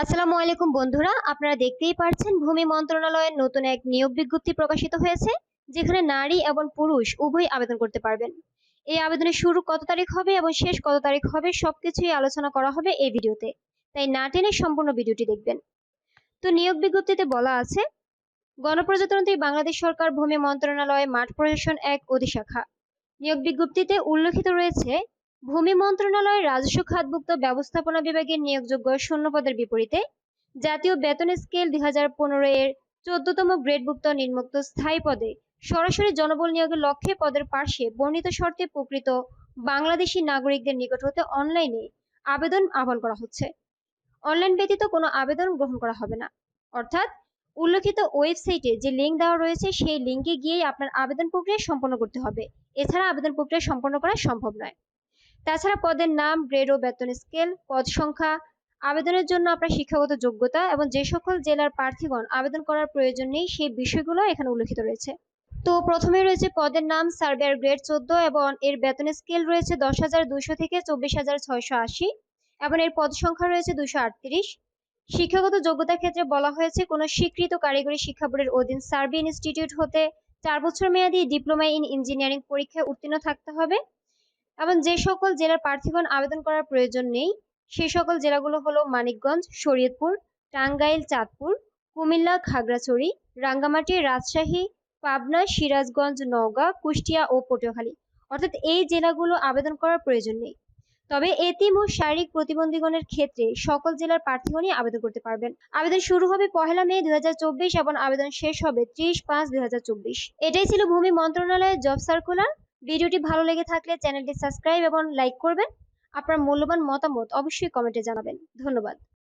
আসসালামু আলাইকুম বন্ধুরা, আপনারা দেখতেই পারছেন ভূমি মন্ত্রণালয়ের নতুন এক নিয়োগ বিজ্ঞপ্তি প্রকাশিত হয়েছে, যেখানে নারী এবং পুরুষ উভয় আবেদন করতে পারবেন। এই আবেদনের শুরু কত তারিখ হবে এবং শেষ কত তারিখ হবে সবকিছুই আলোচনা করা হবে এই ভিডিওতে, তাই না টেনে সম্পূর্ণ ভিডিওটি দেখবেন। তো নিয়োগ বিজ্ঞপ্তিতে বলা আছে, গণপ্রজাতন্ত্রী বাংলাদেশ সরকার ভূমি মন্ত্রণালয় মাঠ প্রশাসন এক অধিশাখা। নিয়োগ বিজ্ঞপ্তিতে উল্লেখিত রয়েছে ভূমি মন্ত্রণালয়ের রাজস্ব খাতভুক্ত ব্যবস্থাপনা বিভাগের নিয়োগযোগ্য শূন্য পদের বিপরীতে জাতীয় বেতন স্কেল দুই হাজার পনেরো এর চোদ্দতম গ্রেডভুক্ত নিম্নোক্ত স্থায়ী পদে সরাসরি জনবল নিয়োগের লক্ষ্যে পদের পার্শ্বে বর্ণিত শর্তে প্রকৃত বাংলাদেশি নাগরিকদের নিকট হতে অনলাইনে আবেদন আহ্বান করা হচ্ছে। অনলাইন ব্যতীত কোনো আবেদন গ্রহণ করা হবে না। অর্থাৎ উল্লেখিত ওয়েবসাইটে যে লিঙ্ক দেওয়া রয়েছে সেই লিঙ্কে গিয়েই আপনার আবেদন প্রক্রিয়া সম্পন্ন করতে হবে। এছাড়া আবেদন প্রক্রিয়া সম্পন্ন করা সম্ভব নয়। তাছাড়া পদের নাম, গ্রেড ও বেতন স্কেল, পদ সংখ্যা, আবেদনের জন্য আপনার শিক্ষাগত যোগ্যতা এবং যে সকল জেলার প্রার্থীগণ আবেদন করার প্রয়োজন নেই, সেই বিষয়গুলো এখানে উল্লেখিত রয়েছে। তো প্রথমে রয়েছে পদের নাম সার্ভেয়ার গ্রেড চোদ্দ এবং এর বেতন স্কেল রয়েছে দশ হাজার দুইশো থেকে চব্বিশ হাজার ছয়শো আশি এবং এর পদ সংখ্যা রয়েছে দুশো আটত্রিশ। শিক্ষাগত যোগ্যতার ক্ষেত্রে বলা হয়েছে কোনো স্বীকৃত কারিগরি শিক্ষা বোর্ডের অধীন সার্ভে ইনস্টিটিউট হতে চার বছর মেয়াদী ডিপ্লোমা ইন ইঞ্জিনিয়ারিং পরীক্ষায় উত্তীর্ণ থাকতে হবে। এবং যে সকল জেলার প্রার্থীগণ আবেদন করার প্রয়োজন নেই, সে সকল জেলাগুলো হলো মানিকগঞ্জ, শরীয়তপুর, টাঙ্গাইল, চাঁদপুর, কুমিল্লা, খাগড়াছড়ি, রাঙ্গামাটি, রাজশাহী, পাবনা, সিরাজগঞ্জ, নওগাঁ, কুষ্টিয়া ও পটুয়াখালী। অর্থাৎ এই জেলাগুলো আবেদন করার প্রয়োজন নেই। তবে এতিম ও শারীরিক প্রতিবন্ধীগণের ক্ষেত্রে সকল জেলার প্রার্থীগণই আবেদন করতে পারবেন। আবেদন শুরু হবে পহেলা মে দুই হাজার চব্বিশ এবং আবেদন শেষ হবে ত্রিশ পাঁচ দুই এটাই ছিল ভূমি মন্ত্রণালয়ের জব সার্কুলার। ভিডিওটি ভালো লেগে থাকলে চ্যানেলটি সাবস্ক্রাইব এবং লাইক করবেন। আপনার মূল্যবান মতামত অবশ্যই কমেন্টে জানাবেন। ধন্যবাদ।